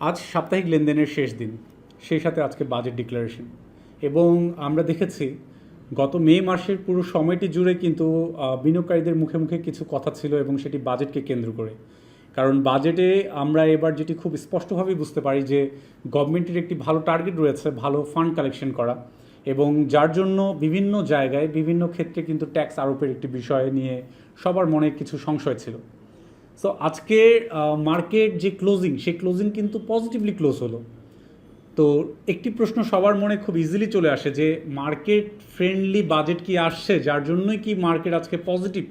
আজ সাপ্তাহিক লেনদেনের শেষ দিন, সেই সাথে আজকে বাজেট ডিক্লারেশন। এবং আমরা দেখেছি, গত মে মাসের পুরো সময়টি জুড়ে কিন্তু বিনিয়োগকারীদের মুখে মুখে কিছু কথা ছিল এবং সেটি বাজেটকে কেন্দ্র করে। কারণ বাজেটে আমরা এবার যেটি খুব স্পষ্টভাবেই বুঝতে পারি যে, গভর্নমেন্টের একটি ভালো টার্গেট রয়েছে, ভালো ফান্ড কালেকশন করা। এবং যার জন্য বিভিন্ন জায়গায়, বিভিন্ন ক্ষেত্রে কিন্তু ট্যাক্স আরোপের একটি বিষয় নিয়ে সবার মনে কিছু সংশয় ছিল। সো আজকে মার্কেট যে ক্লোজিং সেই ক্লোজিং কিন্তু পজিটিভলি ক্লোজ হলো। তো একটি প্রশ্ন সবার মনে খুব ইজিলি চলে আসে যে মার্কেট ফ্রেন্ডলি বাজেট কি আসছে? যার জন্যই কি মার্কেট আজকে পজিটিভ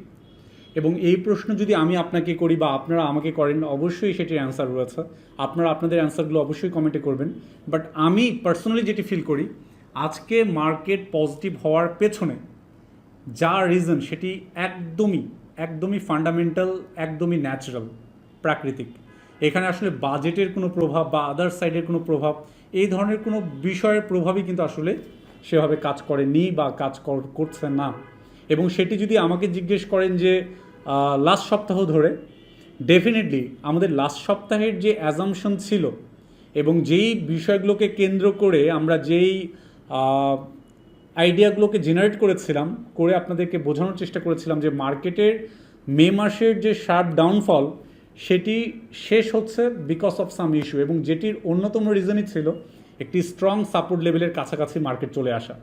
এবং এই প্রশ্ন যদি আমি আপনাকে করি বা আপনারা আমাকে করেন, অবশ্যই সেটির অ্যান্সার রয়েছে। আপনারা আপনাদের অ্যান্সারগুলো অবশ্যই কমেন্টে করবেন। বাট আমি পার্সোনালি যেটি ফিল করি, আজকে মার্কেট পজিটিভ হওয়ার পেছনে যা রিজন সেটি একদমই একদমই ফান্ডামেন্টাল একদমই ন্যাচারাল প্রাকৃতিক। এখানে আসলে বাজেটের কোনো প্রভাব বা আদার সাইডের কোনো প্রভাব, এই ধরনের কোনো বিষয়ের প্রভাবই কিন্তু আসলে সেভাবে কাজ করেনি বা কাজ কর- করছে না। এবং সেটি যদি আমাকে জিজ্ঞেস করেন যে লাস্ট সপ্তাহ ধরে ডেফিনেটলি আমাদের লাস্ট সপ্তাহের যে অ্যাজামশন ছিল এবং যেই বিষয়গুলোকে কেন্দ্র করে আমরা যেই আইডিয়াগুলোকে জেনারেট করেছিলাম, করে আপনাদেরকে বোঝানোর চেষ্টা করেছিলাম যে মার্কেটের মে মাসের যে শার্প ডাউনফল সেটি শেষ হচ্ছে বিকজ অফ সাম ইস্যু এবং যেটির অন্যতম রিজনই ছিল একটি স্ট্রং সাপোর্ট লেভেলের কাছাকাছি মার্কেট চলে আসা।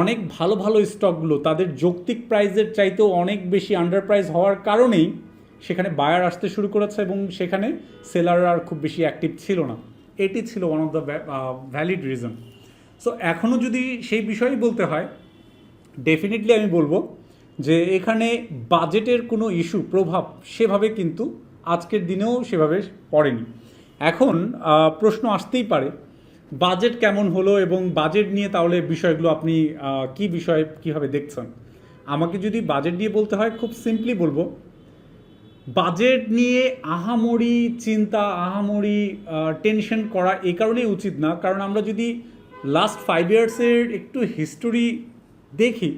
অনেক ভালো ভালো স্টকগুলো তাদের যৌক্তিক প্রাইসের চাইতেও অনেক বেশি আন্ডার প্রাইস হওয়ার কারণেই সেখানে বায়ার আসতে শুরু করেছে এবং সেখানে সেলার আর খুব বেশি অ্যাক্টিভ ছিল না। এটি ছিল one of the valid reason so এখনও যদি সেই বিষয়েই বলতে হয় ডেফিনেটলি আমি বলব যে এখানে বাজেটের কোনো ইস্যু প্রভাব সেভাবে কিন্তু আজকের দিনেও সেভাবে পড়েনি। এখন প্রশ্ন আসতেই পারে বাজেট কেমন হলো এবং বাজেট নিয়ে তাহলে বিষয়গুলো আপনি কি বিষয়ে কীভাবে দেখছেন? আমাকে যদি বাজেট নিয়ে বলতে হয়, খুব সিম্পলি বলব বাজেট নিয়ে আহামরি চিন্তা, আহামরি টেনশন করা এই কারণেই উচিত না। কারণ আমরা যদি লাস্ট ফাইভ ইয়ার্সের একটু হিস্টোরি দেখি।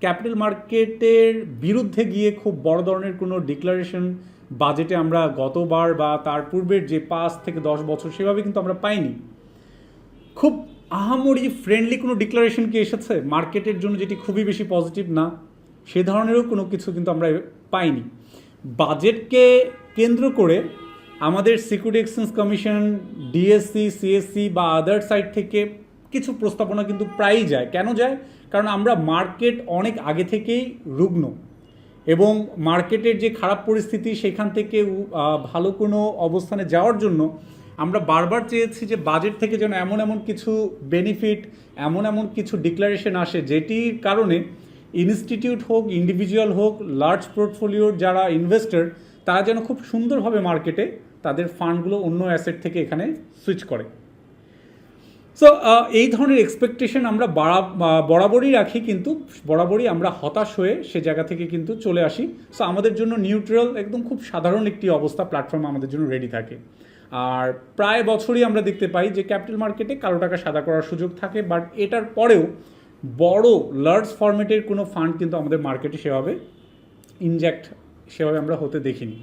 ক্যাপিটাল মার্কেটের বিরুদ্ধে গিয়ে খুব বড় ধরনের কোনো ডিক্লারেশন বাজেটে আমরা গতবার বা তার পূর্বের যে পাঁচ থেকে দশ বছর সেভাবে কিন্তু আমরা পাইনি। খুব আহামরি ফ্রেন্ডলি কোনো ডিক্লারেশন কি এসেছে? মার্কেটের জন্য যেটি খুবই বেশি পজিটিভ না, সে ধরনেরও কোনো কিছু কিন্তু আমরা পাইনি। বাজেটকে কেন্দ্র করে আমাদের security exchange commission DSC CSC বা আদার সাইড থেকে কিছু প্রস্তাবনা কিন্তু প্রায়ই যায়। কেন যায়? কারণ আমরা মার্কেট অনেক আগে থেকেই রুগ্ন এবং মার্কেটের যে খারাপ পরিস্থিতি সেখান থেকে ভালো কোনো অবস্থানে যাওয়ার জন্য আমরা বারবার চেয়েছি যে বাজেট থেকে যেন এমন এমন কিছু বেনিফিট এমন এমন কিছু ডিক্লারেশন আসে যেটির কারণে ইনস্টিটিউট হোক ইন্ডিভিজুয়াল হোক লার্জ পোর্টফোলিওর যারা ইনভেস্টর তারা যেন খুব সুন্দরভাবে মার্কেটে তাদের ফান্ডগুলো অন্য অ্যাসেট থেকে এখানে সুইচ করে। সো এই ধরনের এক্সপেকটেশন আমরা বরাবরই রাখি কিন্তু, বরাবরই আমরা হতাশ হয়ে সে জায়গা থেকে কিন্তু চলে আসি। সো আমাদের জন্য নিউট্রাল একদম খুব সাধারণ একটি অবস্থা প্ল্যাটফর্ম আমাদের জন্য রেডি থাকে। আর প্রায় বছরই আমরা দেখতে পাই যে ক্যাপিটাল মার্কেটে কালো টাকা সাদা করার সুযোগ থাকে বাট এটার পরেও বড় লার্জ ফরম্যাটের কোনো ফান্ড কিন্তু আমাদের মার্কেটে সেভাবে ইনজেক্ট সেভাবে আমরা হতে দেখিনি।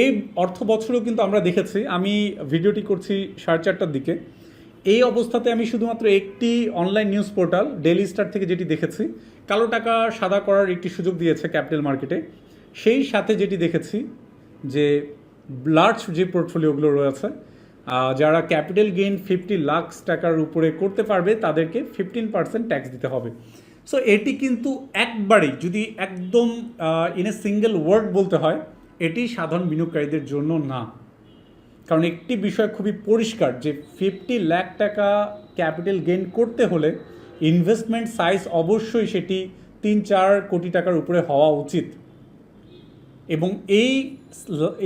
এই অর্থ বছরেও কিন্তু আমরা দেখেছি, আমি ভিডিওটি করছি সাড়ে চারটার দিকে। এই অবস্থাতে আমি শুধুমাত্র একটি online news portal Daily Star থেকে যেটি দেখেছি, কালো টাকা সাদা করার একটি সুযোগ দিয়েছে ক্যাপিটাল মার্কেটে সেই সাথে যেটি দেখেছি যে লার্জ যে পোর্টফোলিওগুলো রয়েছে যারা ক্যাপিটাল গেইন ফিফটি লাখ টাকার উপরে করতে পারবে, তাদেরকে ফিফটিন পার্সেন্ট ট্যাক্স দিতে হবে। সো এটি কিন্তু একবারেই যদি একদম ইন এ সিঙ্গেল ওয়ার্ড বলতে হয়, এটি সাধারণ বিনিয়োগকারীদের জন্য না। কারণ একটি বিষয় খুবই পরিষ্কার যে ফিফটি লাখ টাকা ক্যাপিটাল গেইন করতে হলে ইনভেস্টমেন্ট সাইজ অবশ্যই সেটি তিন চার কোটি টাকার উপরে হওয়া উচিত। এবং এই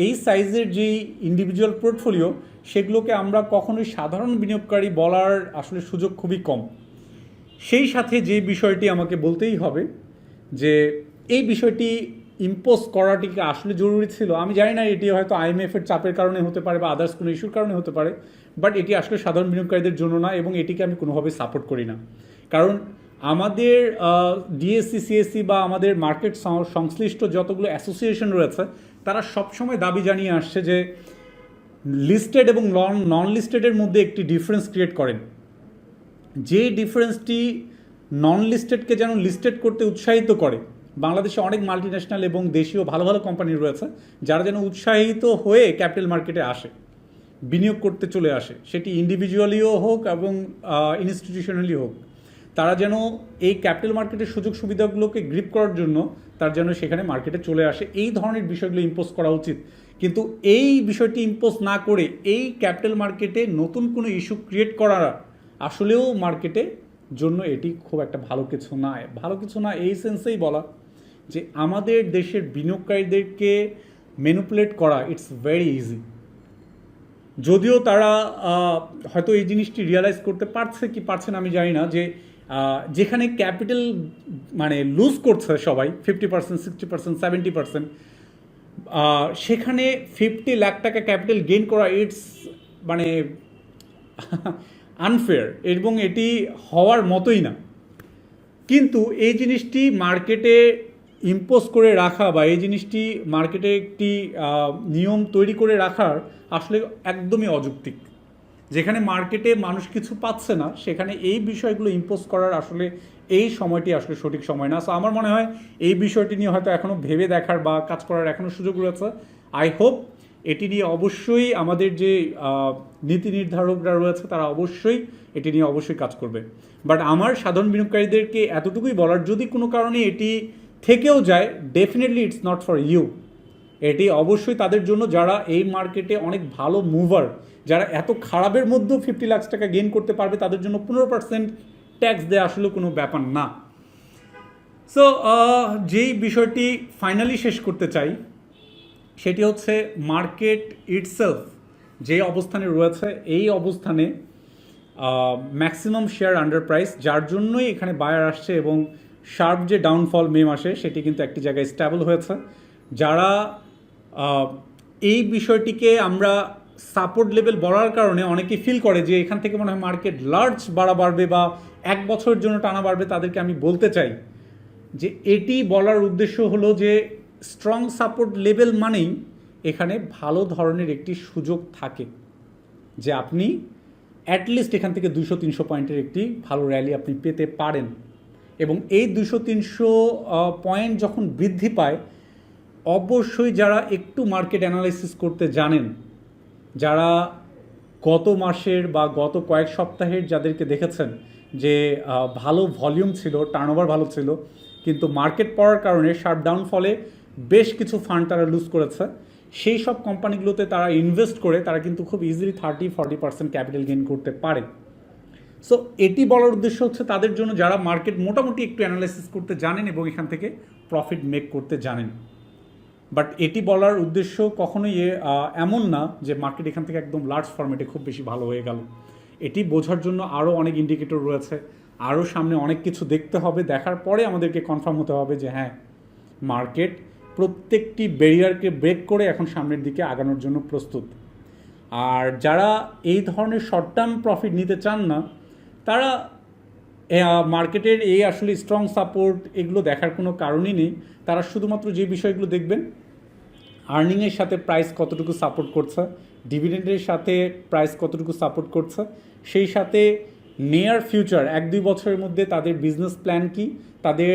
এই সাইজের যে ইন্ডিভিজুয়াল পোর্টফোলিও সেগুলোকে আমরা কখনোই সাধারণ বিনিয়োগকারী বলার আসলে সুযোগ খুবই কম। সেই সাথে যে বিষয়টি আমাকে বলতেই হবে যে এই বিষয়টি ইম্পোজ করাটি কি আসলে জরুরি ছিল? আমি জানি না এটি হয়তো আইএমএফ এর চাপের কারণে হতে পারে বা আদার্স কোনো ইস্যুর কারণে হতে পারে বাট এটি আসলে সাধারণ বিনিয়োগকারীদের জন্য না এবং এটিকে আমি কোনোভাবে সাপোর্ট করি না। কারণ আমাদের ডিএসসি সিএসসি বা আমাদের মার্কেট সংশ্লিষ্ট যতগুলো অ্যাসোসিয়েশন রয়েছে, তারা সবসময় দাবি জানিয়ে আসছে যে লিস্টেড এবং নন নন লিস্টেডের মধ্যে একটি ডিফারেন্স ক্রিয়েট করেন। যে ডিফারেন্সটি নন লিস্টেডকে যেন লিস্টেড করতে উৎসাহিত করে বাংলাদেশে অনেক মাল্টি ন্যাশনাল এবং দেশীয় ভালো ভালো কোম্পানি রয়েছে, যারা যেন উৎসাহিত হয়ে ক্যাপিটাল মার্কেটে আসে, বিনিয়োগ করতে চলে আসে। সেটি ইন্ডিভিজুয়ালিও হোক এবং ইনস্টিটিউশনালি হোক। তারা যেন এই ক্যাপিটাল মার্কেটের সুযোগ সুবিধাগুলোকে গ্রিপ করার জন্য তার যেন সেখানে মার্কেটে চলে আসে। এই ধরনের বিষয়গুলো ইম্পোজ করা উচিত। কিন্তু এই বিষয়টি ইম্পোজ না করে এই ক্যাপিটাল মার্কেটে নতুন কোনো ইস্যু ক্রিয়েট করা আসলেও মার্কেটে জন্য এটি খুব একটা ভালো কিছু না ভালো কিছু না এই সেন্সেই বলা। যে আমাদের দেশের বিনিয়োগকারীদেরকে ম্যানুপুলেট করা ইটস ভেরি ইজি যদিও তারা হয়তো এই জিনিসটি রিয়ালাইজ করতে পারছে কি পারছে না আমি জানি না যে যেখানে ক্যাপিটাল মানে লুজ করছে সবাই fifty percent sixty percent seventy percent সেখানে ফিফটি লাখ টাকা ক্যাপিটাল গেইন করা ইটস মানে আনফেয়ার এবং এটি হওয়ার মতোই না। কিন্তু এই জিনিসটি মার্কেটে ইম্পোজ করে রাখা বা এই জিনিসটি মার্কেটে একটি নিয়ম তৈরি করে রাখার আসলে একদমই অযৌক্তিক। যেখানে মার্কেটে মানুষ কিছু পাচ্ছে না, সেখানে এই বিষয়গুলো ইম্পোজ করার আসলে এই সময়টি আসলে সঠিক সময় না। সো আমার মনে হয় এই বিষয়টি নিয়ে হয়তো এখনও ভেবে দেখার বা কাজ করার এখনও সুযোগ রয়েছে। আই হোপ এটি নিয়ে অবশ্যই আমাদের যে নীতি নির্ধারকরা রয়েছে, তারা অবশ্যই এটি নিয়ে অবশ্যই কাজ করবে। বাট আমার সাধারণ বিনিয়োগকারীদেরকে এতটুকুই বলার, যদি কোনো কারণে এটি থেকেও যায় definitely it's not for you এটি অবশ্যই তাদের জন্য যারা এই মার্কেটে অনেক ভালো মুভার যারা এত খারাপের মধ্যেও ফিফটি লাখ টাকা গেইন করতে পারবে, তাদের জন্য পনেরো পার্সেন্ট ট্যাক্স দেওয়া আসলে কোনো ব্যাপার না। সো যেই বিষয়টি ফাইনালি শেষ করতে চাই, সেটি হচ্ছে মার্কেট ইটসেলফ যে অবস্থানে রয়েছে, এই অবস্থানে ম্যাক্সিমাম শেয়ার আন্ডার প্রাইস যার জন্যই এখানে বায়ার আসছে এবং শার্প যে ডাউনফল মে মাসে, সেটি কিন্তু একটি জায়গায় স্ট্যাবল হয়েছে। যারা এই বিষয়টিকে আমরা সাপোর্ট লেভেল বলার কারণে অনেকে ফিল করে যে এখান থেকে মনে হয় মার্কেট লার্জ বাড়া বাড়বে বা এক বছরের জন্য টানা বাড়বে, তাদেরকে আমি বলতে চাই যে এটি বলার উদ্দেশ্য হলো যে স্ট্রং সাপোর্ট লেভেল মানেই এখানে ভালো ধরনের একটি সুযোগ থাকে যে আপনি অ্যাটলিস্ট এখান থেকে দুশো তিনশো পয়েন্টের একটি ভালো র্যালি আপনি পেতে পারেন। এবং এই দুশো তিনশো পয়েন্ট যখন বৃদ্ধি পায়, অবশ্যই যারা একটু মার্কেট অ্যানালাইসিস করতে জানেন, যারা গত মাসের বা গত কয়েক সপ্তাহের যাদেরকে দেখেছেন যে ভালো ভলিউম ছিল টার্নওভার ভালো ছিল, কিন্তু মার্কেট পড়ার কারণে শার্প ডাউন ফলে বেশ কিছু ফান্ড তারা লুজ করেছে। সেই সব কোম্পানিগুলোতে তারা ইনভেস্ট করে তারা কিন্তু খুব easily thirty forty percent capital gain করতে পারে। সো এটি বলার উদ্দেশ্য হচ্ছে তাদের জন্য যারা মার্কেট মোটামুটি একটু অ্যানালাইসিস করতে জানেন এবং এখান থেকে প্রফিট মেক করতে জানেন। বাট এটি বলার উদ্দেশ্য কখনোই এমন না যে মার্কেট এখান থেকে একদম লার্জ ফর্মেটে খুব বেশি ভালো হয়ে গেল। এটি বোঝার জন্য আরও অনেক ইন্ডিকেটর রয়েছে। আরও সামনে অনেক কিছু দেখতে হবে। দেখার পরে আমাদেরকে কনফার্ম হতে হবে যে হ্যাঁ মার্কেট প্রত্যেকটি ব্যারিয়ারকে ব্রেক করে এখন সামনের দিকে আগানোর জন্য প্রস্তুত। আর যারা এই ধরনের শর্ট টার্ম প্রফিট নিতে চান না তারা মার্কেটের এই আসলে স্ট্রং সাপোর্ট এগুলো দেখার কোনো কারণই নেই। তারা শুধুমাত্র যে বিষয়গুলো দেখবেন আর্নিংয়ের সাথে প্রাইস কতটুকু সাপোর্ট করছে ডিভিডেন্ডের সাথে প্রাইস কতটুকু সাপোর্ট করছে, সেই সাথে নিয়ার ফিউচার এক দুই বছরের মধ্যে তাদের বিজনেস প্ল্যান কি, তাদের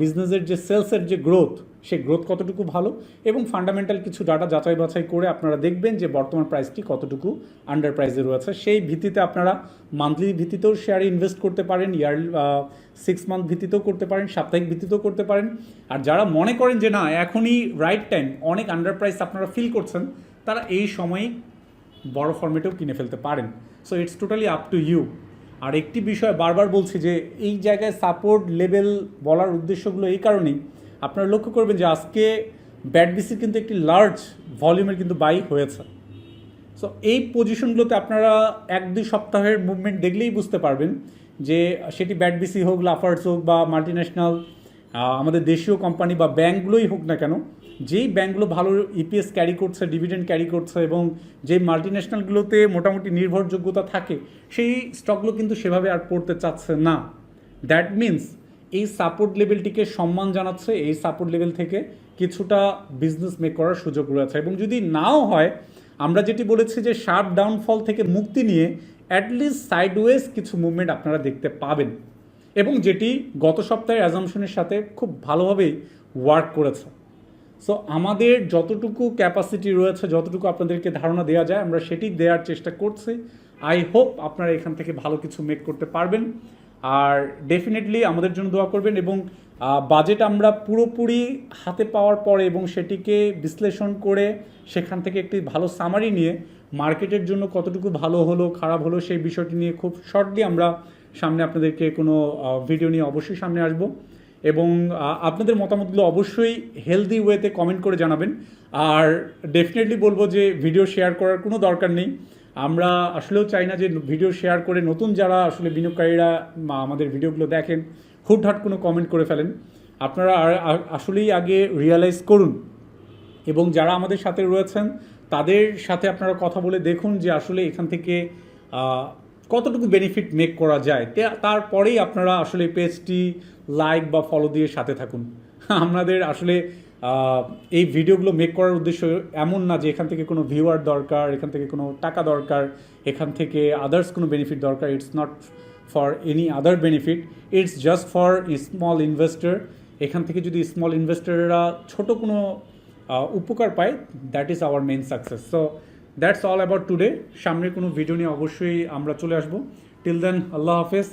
বিজনেসের যে সেলসের যে গ্রোথ সেই গ্রোথ কতটুকু ভালো এবং ফান্ডামেন্টাল কিছু ডাটা যাচাই বাছাই করে আপনারা দেখবেন যে বর্তমান প্রাইসটি কতটুকু আন্ডার প্রাইসে রয়েছে। সেই ভিত্তিতে আপনারা মান্থলি ভিত্তিতেও শেয়ারে ইনভেস্ট করতে পারেন ইয়ার সিক্স মান্থ ভিত্তিতেও করতে পারেন, সাপ্তাহিক ভিত্তিতেও করতে পারেন। আর যারা মনে করেন যে না, এখনই রাইট টাইম অনেক আন্ডার প্রাইস আপনারা ফিল করছেন, তারা এই সময়ই বড় ফর্মেটেও কিনে ফেলতে পারেন। So it's totally up to you আর একটি বিষয় বারবার বলছি যে, এই জায়গায় সাপোর্ট লেভেল বলার উদ্দেশ্যগুলো এই কারণেই আপনারা লক্ষ্য করবেন যে আজকে ব্যাট বিসির কিন্তু একটি লার্জ ভলিউমের কিন্তু বাই হয়েছে। সো এই পজিশনগুলোতে আপনারা এক দুই সপ্তাহের মুভমেন্ট দেখলেই বুঝতে পারবেন যে সেটি ব্যাট বিসি হোক, লাফার্স হোক বা মাল্টি ন্যাশনাল আমাদের দেশীয় কোম্পানি বা ব্যাঙ্কগুলোই হোক না কেন, যেই ব্যাঙ্কগুলো ভালো ইপিএস ক্যারি করছে ডিভিডেন্ড ক্যারি করছে এবং যেই মাল্টি ন্যাশনালগুলোতে মোটামুটি নির্ভরযোগ্যতা থাকে, সেই স্টকগুলো কিন্তু সেভাবে আর পড়তে চাচ্ছে না। দ্যাট মিন্স এই সাপোর্ট লেভেলটিকে সম্মান জানাচ্ছে, এই সাপোর্ট লেভেল থেকে কিছুটা বিজনেস মেক করার সুযোগ রয়েছে। এবং যদি নাও হয়, আমরা যেটি বলেছি যে শার্প ডাউনফল থেকে মুক্তি নিয়ে অ্যাটলিস্ট সাইডওয়েজ কিছু মুভমেন্ট আপনারা দেখতে পাবেন। এবং যেটি গত সপ্তাহের অ্যাজামশনের সাথে খুব ভালোভাবেই ওয়ার্ক করেছে। সো আমাদের যতটুকু ক্যাপাসিটি রয়েছে, যতটুকু আপনাদেরকে ধারণা দেওয়া যায়, আমরা সেটি দেওয়ার চেষ্টা করছি। আই হোপ আপনারা এখান থেকে ভালো কিছু মেক করতে পারবেন। আর ডেফিনেটলি আমাদের জন্য দোয়া করবেন এবং বাজেট আমরা পুরোপুরি হাতে পাওয়ার পরে এবং সেটিকে বিশ্লেষণ করে সেখান থেকে একটি ভালো সামারি নিয়ে মার্কেটের জন্য কতটুকু ভালো হলো, খারাপ হলো সেই বিষয়টি নিয়ে খুব শর্টলি আমরা সামনে আপনাদেরকে কোনো ভিডিও নিয়ে অবশ্যই সামনে আসব। এবং আপনাদের মতামতগুলো অবশ্যই হেলদি ওয়েতে কমেন্ট করে জানাবেন। আর ডেফিনেটলি বলব যে ভিডিও শেয়ার করার কোনো দরকার নেই। আমরা আসলেও চাই না যে ভিডিও শেয়ার করে নতুন যারা আসলে বিনিয়োগকারীরা আমাদের ভিডিওগুলো দেখেন, হুটহাট কোনো কমেন্ট করে ফেলেন। আপনারা আসলেই আগে রিয়ালাইজ করুন। এবং যারা আমাদের সাথে রয়েছেন, তাদের সাথে আপনারা কথা বলে দেখুন যে আসলে এখান থেকে কতটুকু বেনিফিট মেক করা যায়। তারপরেই আপনারা আসলে পেজটি লাইক বা ফলো দিয়ে সাথে থাকুন। আমাদের আসলে এই ভিডিওগুলো মেক করার উদ্দেশ্য এমন না যে এখান থেকে কোনো ভিউয়ার দরকার, এখান থেকে কোনো টাকা দরকার, এখান থেকে আদার্স কোনো বেনিফিট দরকার। It's not for any other benefit it's just for small investor এখান থেকে যদি স্মল ইনভেস্টররা ছোট কোনো উপকার পায় that is our main success so that's all about today সামনে কোনো ভিডিও নিয়ে অবশ্যই আমরা চলে আসব। টিল দেন আল্লাহ হাফেজ।